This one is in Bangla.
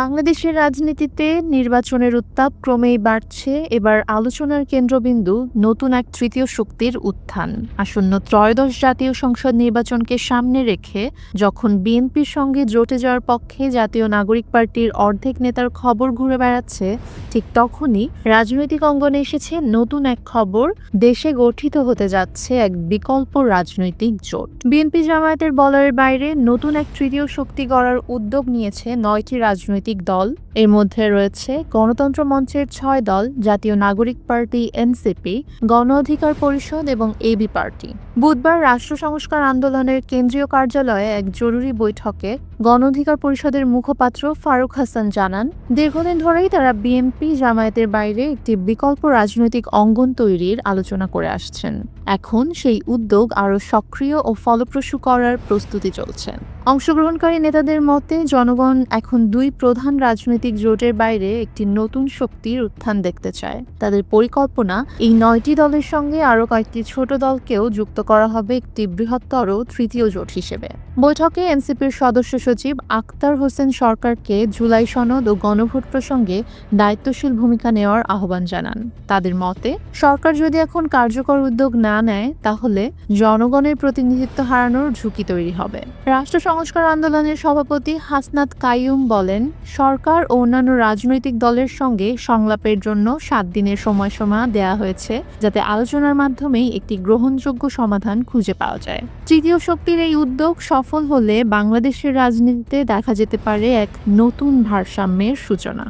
বাংলাদেশের রাজনীতিতে নির্বাচনের উত্তাপ ক্রমেই বাড়ছে। এবার আলোচনার কেন্দ্রবিন্দু নতুন এক তৃতীয় শক্তির উত্থান। আসন্ন ত্রয়োদশ জাতীয় সংসদ নির্বাচনকে সামনে রেখে যখন বিএনপির সঙ্গে জোটে যাওয়ার পক্ষে জাতীয় নাগরিক পার্টির অর্ধেক নেতার খবর ঘুরে বেড়াচ্ছে, ঠিক তখনই রাজনৈতিক অঙ্গনে এসেছে নতুন এক খবর। দেশে গঠিত হতে যাচ্ছে এক বিকল্প রাজনৈতিক জোট। বিএনপি জামায়াতের বলারের বাইরে নতুন এক তৃতীয় শক্তি গড়ার উদ্যোগ নিয়েছে নয়টি রাজনৈতিক দল। এর মধ্যে রয়েছে গণতন্ত্র মঞ্চের ছয় দল, জাতীয় নাগরিক পার্টি, এনসিপি, গণ অধিকার পরিষদ এবং এবি পার্টি। বুধবার রাষ্ট্র সংস্কার আন্দোলনের কেন্দ্রীয় কার্যালয়ে এক জরুরি বৈঠকে গণ অধিকার পরিষদের মুখপাত্র ফারুক হাসান জানান, দীর্ঘদিন ধরেই তারা বিএনপি জামায়াতের বাইরে একটি বিকল্প রাজনৈতিক অঙ্গন তৈরির আলোচনা করে আসছেন। এখন সেই উদ্যোগ আরও সক্রিয় ও ফলপ্রসূ করার প্রস্তুতি চলছে। অংশগ্রহণকারী নেতাদের মতে, জনগণ এখন দুই প্রধান রাজনৈতিক জোটের বাইরে একটি নতুন শক্তির উত্থান দেখতে চায়। তাদের পরিকল্পনা, এই নয়টি দলের সঙ্গে আরও কয়েকটি ছোট দলকেও যুক্ত করা হবে একটি বৃহত্তর তৃতীয় জোট হিসেবে। বৈঠকে এনসিপির সদস্য সচিব আক্তার হোসেন সরকারকে জুলাই সনদ ও গণভোট প্রসঙ্গে দায়িত্বশীল ভূমিকা নেওয়ার আহ্বান জানান। তাদের মতে, সরকার যদি এখন কার্যকর উদ্যোগ না নেয়, তাহলে জনগণের প্রতিনিধিত্ব হারানোর ঝুঁকি তৈরি হবে। রাষ্ট্র সংস্কার আন্দোলনের সভাপতি হাসনাত কাইয়ুম বলেন, সরকার ও অন্যান্য রাজনৈতিক দলের সঙ্গে সংলাপের জন্য সাত দিনের সময়সীমা দেয়া হয়েছে যাতে আলোচনার মাধ্যমেই একটি গ্রহণযোগ্য সমাধান খুঁজে পাওয়া যায়। তৃতীয় শক্তির এই উদ্যোগ সফল হলে বাংলাদেশের রাজনীতিতে দেখা যেতে পারে এক নতুন ভারসাম্যের সূচনা।